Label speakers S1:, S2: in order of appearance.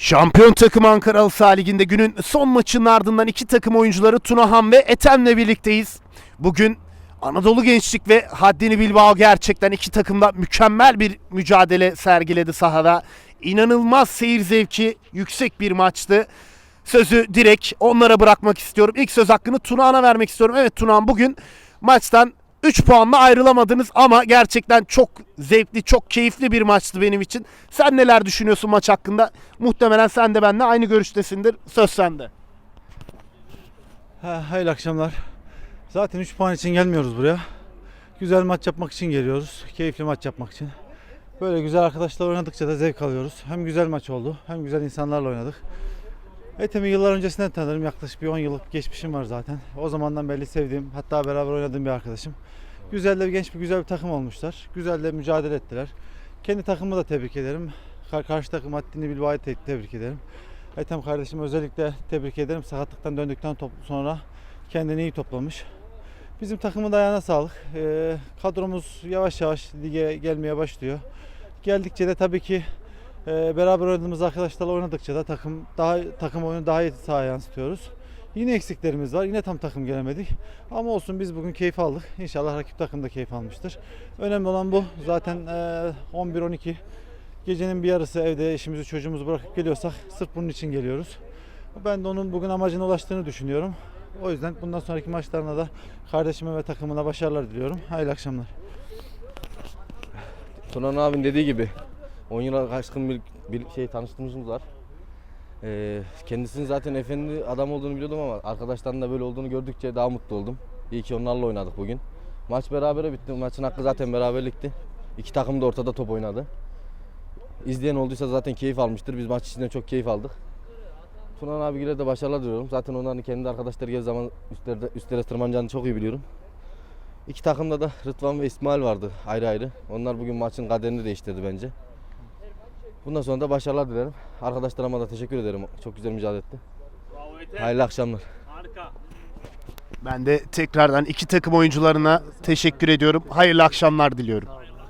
S1: Şampiyon takım Ankara Halı Saha Ligi'nde günün son maçının ardından iki takım oyuncuları Tunahan ve Ethem'le birlikteyiz. Bugün Anadolu Gençlik ve Haddini Bilbao gerçekten iki takımda mükemmel bir mücadele sergiledi sahada. İnanılmaz seyir zevki yüksek bir maçtı. Sözü direkt onlara bırakmak istiyorum. İlk söz hakkını Tunahan'a vermek istiyorum. Evet Tunahan bugün maçtan 3 puanla ayrılamadınız ama gerçekten çok zevkli, çok keyifli bir maçtı benim için. Sen neler düşünüyorsun maç hakkında? Muhtemelen sen de benimle aynı görüştesindir. Söz sende.
S2: Ha, hayırlı akşamlar. Zaten 3 puan için gelmiyoruz buraya. Güzel maç yapmak için geliyoruz. Keyifli maç yapmak için. Böyle güzel arkadaşlar oynadıkça da zevk alıyoruz. Hem güzel maç oldu hem güzel insanlarla oynadık. Ethem'i yıllar öncesinden tanırım. Yaklaşık bir 10 yıllık geçmişim var zaten. O zamandan beri sevdiğim, hatta beraber oynadığım bir arkadaşım. Güzel de genç bir güzel bir takım olmuşlar. Güzel de mücadele ettiler. Kendi takımımı da tebrik ederim. Kar- Karşı takım Haddini Bilbao'yu te- tebrik ederim. Ethem kardeşim özellikle tebrik ederim. Sakatlıktan döndükten sonra kendini iyi toplamış. Bizim takımın ayağına sağlık. Ee, kadromuz yavaş yavaş lige gelmeye başlıyor. Geldikçe de tabii ki e, beraber oynadığımız arkadaşlarla oynadıkça da takım daha takım oyunu daha iyi sahaya yansıtıyoruz. Yine eksiklerimiz var. Yine tam takım gelemedik. Ama olsun biz bugün keyif aldık. İnşallah rakip takım da keyif almıştır. Önemli olan bu. Zaten e, 11-12 gecenin bir yarısı evde işimizi çocuğumuzu bırakıp geliyorsak sırf bunun için geliyoruz. Ben de onun bugün amacına ulaştığını düşünüyorum. O yüzden bundan sonraki maçlarına da kardeşime ve takımına başarılar diliyorum. Hayırlı akşamlar.
S3: Tunan abinin dediği gibi 10 yıla aşkın bir, bir şey tanıştığımız var. Ee, kendisinin zaten efendi adam olduğunu biliyordum ama arkadaşların da böyle olduğunu gördükçe daha mutlu oldum. İyi ki onlarla oynadık bugün. Maç berabere bitti. Maçın hakkı zaten beraberlikti. İki takım da ortada top oynadı. İzleyen olduysa zaten keyif almıştır. Biz maç içinden çok keyif aldık. Tunan abigile de başarılar diliyorum. Zaten onların kendi arkadaşları geldiği zaman üstlerde, üstlere tırmanacağını çok iyi biliyorum. İki takımda da Rıdvan ve İsmail vardı ayrı ayrı. Onlar bugün maçın kaderini değiştirdi bence. Bundan sonra da başarılar dilerim. Arkadaşlarıma da teşekkür ederim. Çok güzel mücadele etti. Hayırlı akşamlar.
S1: Ben de tekrardan iki takım oyuncularına teşekkür ediyorum. Hayırlı akşamlar diliyorum.